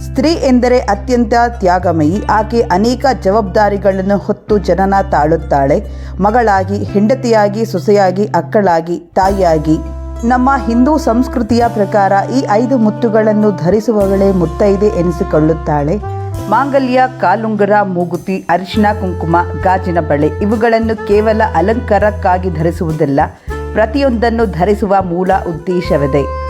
ಸ್ತ್ರೀ ಎಂದರೆ ಅತ್ಯಂತ ತ್ಯಾಗಮಯಿ. ಆಕೆ ಅನೇಕ ಜವಾಬ್ದಾರಿಗಳನ್ನು ಹೊತ್ತು ಜನನ ತಾಳುತ್ತಾಳೆ. ಮಗಳಾಗಿ, ಹೆಂಡತಿಯಾಗಿ, ಸೊಸೆಯಾಗಿ, ಅಕ್ಕಳಾಗಿ, ತಾಯಿಯಾಗಿ. ನಮ್ಮ ಹಿಂದೂ ಸಂಸ್ಕೃತಿಯ ಪ್ರಕಾರ ಈ ಐದು ಮುತ್ತುಗಳನ್ನು ಧರಿಸುವವಳೇ ಮುತ್ತೈದೆ ಎನಿಸಿಕೊಳ್ಳುತ್ತಾಳೆ. ಮಾಂಗಲ್ಯ, ಕಾಲುಂಗರ, ಮೂಗುತಿ ಅರಿಶಿನ ಕುಂಕುಮ, ಗಾಜಿನ ಬಳೆ ಇವುಗಳನ್ನು ಕೇವಲ ಅಲಂಕಾರಕ್ಕಾಗಿ ಧರಿಸುವುದಲ್ಲ. ಪ್ರತಿಯೊಂದನ್ನು ಧರಿಸುವ ಮೂಲ ಉದ್ದೇಶವಿದೆ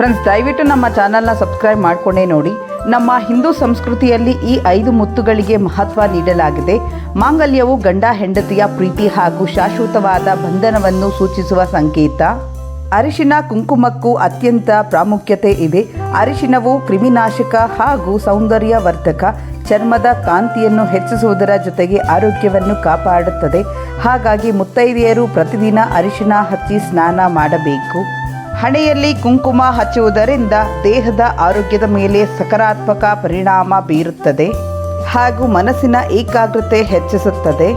ಫ್ರೆಂಡ್ಸ್ ದಯವಿಟ್ಟು ನಮ್ಮ ಚಾನಲ್ನ ಸಬ್ಸ್ಕ್ರೈಬ್ ಮಾಡಿಕೊಂಡೇ ನೋಡಿ. ನಮ್ಮ ಹಿಂದೂ ಸಂಸ್ಕೃತಿಯಲ್ಲಿ ಈ ಐದು ಮುತ್ತುಗಳಿಗೆ ಮಹತ್ವ ನೀಡಲಾಗಿದೆ. ಮಾಂಗಲ್ಯವು ಗಂಡ ಹೆಂಡತಿಯ ಪ್ರೀತಿ ಹಾಗೂ ಶಾಶ್ವತವಾದ ಬಂಧನವನ್ನು ಸೂಚಿಸುವ ಸಂಕೇತ. ಅರಿಶಿನ ಕುಂಕುಮಕ್ಕೂ ಅತ್ಯಂತ ಪ್ರಾಮುಖ್ಯತೆ ಇದೆ. ಅರಿಶಿನವು ಕ್ರಿಮಿನಾಶಕ ಹಾಗೂ ಸೌಂದರ್ಯವರ್ಧಕ. ಚರ್ಮದ ಕಾಂತಿಯನ್ನು ಹೆಚ್ಚಿಸುವುದರ ಜೊತೆಗೆ ಆರೋಗ್ಯವನ್ನು ಕಾಪಾಡುತ್ತದೆ. ಹಾಗಾಗಿ ಮುತ್ತೈದೆಯರು ಪ್ರತಿದಿನ ಅರಿಶಿನ ಹಚ್ಚಿ ಸ್ನಾನ ಮಾಡಬೇಕು. ಹಣೆಯಲ್ಲಿ ಕುಂಕುಮ ಹಚ್ಚುವುದರಿಂದ ದೇಹದ ಆರೋಗ್ಯದ ಮೇಲೆ ಸಕಾರಾತ್ಮಕ ಪರಿಣಾಮ ಬೀರುತ್ತದೆ ಹಾಗೂ ಮನಸ್ಸಿನ ಏಕಾಗ್ರತೆ ಹೆಚ್ಚಿಸುತ್ತದೆ.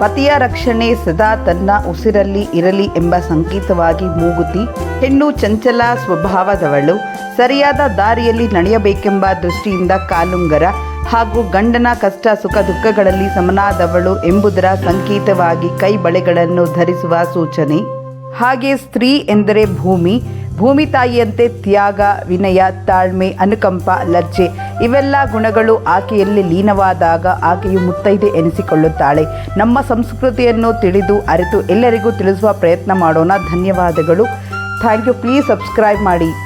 ಪತಿಯ ರಕ್ಷಣೆ ಸದಾ ತನ್ನ ಉಸಿರಲ್ಲಿ ಇರಲಿ ಎಂಬ ಸಂಕೇತವಾಗಿ ಮೂಗುತಿ, ಹೆಣ್ಣು ಚಂಚಲ ಸ್ವಭಾವದವಳು, ಸರಿಯಾದ ದಾರಿಯಲ್ಲಿ ನಡೆಯಬೇಕೆಂಬ ದೃಷ್ಟಿಯಿಂದ ಕಾಲುಂಗರ ಹಾಗೂ ಗಂಡನ ಕಷ್ಟ, ಸುಖ, ದುಃಖಗಳಲ್ಲಿ ಸಮನಾದವಳು ಎಂಬುದರ ಸಂಕೇತವಾಗಿ ಕೈ ಬಳೆಗಳನ್ನು ಧರಿಸುವ ಸೂಚನೆ. ಹಾಗೆ ಸ್ತ್ರೀ ಎಂದರೆ ಭೂಮಿ ಭೂಮಿ ತಾಯಿಯಂತೆ ತ್ಯಾಗ, ವಿನಯ, ತಾಳ್ಮೆ, ಅನುಕಂಪ, ಲಜ್ಜೆ ಇವೆಲ್ಲ ಗುಣಗಳು ಆಕೆಯಲ್ಲಿ ಲೀನವಾದಾಗ ಆಕೆಯು ಮುತ್ತೈದೆ ಎನಿಸಿಕೊಳ್ಳುತ್ತಾಳೆ. ನಮ್ಮ ಸಂಸ್ಕೃತಿಯನ್ನು ತಿಳಿದು ಅರಿತು ಎಲ್ಲರಿಗೂ ತಿಳಿಸುವ ಪ್ರಯತ್ನ ಮಾಡೋಣ. ಧನ್ಯವಾದಗಳು. Thank you. ಪ್ಲೀಸ್ ಸಬ್ಸ್ಕ್ರೈಬ್ ಮಾಡಿ.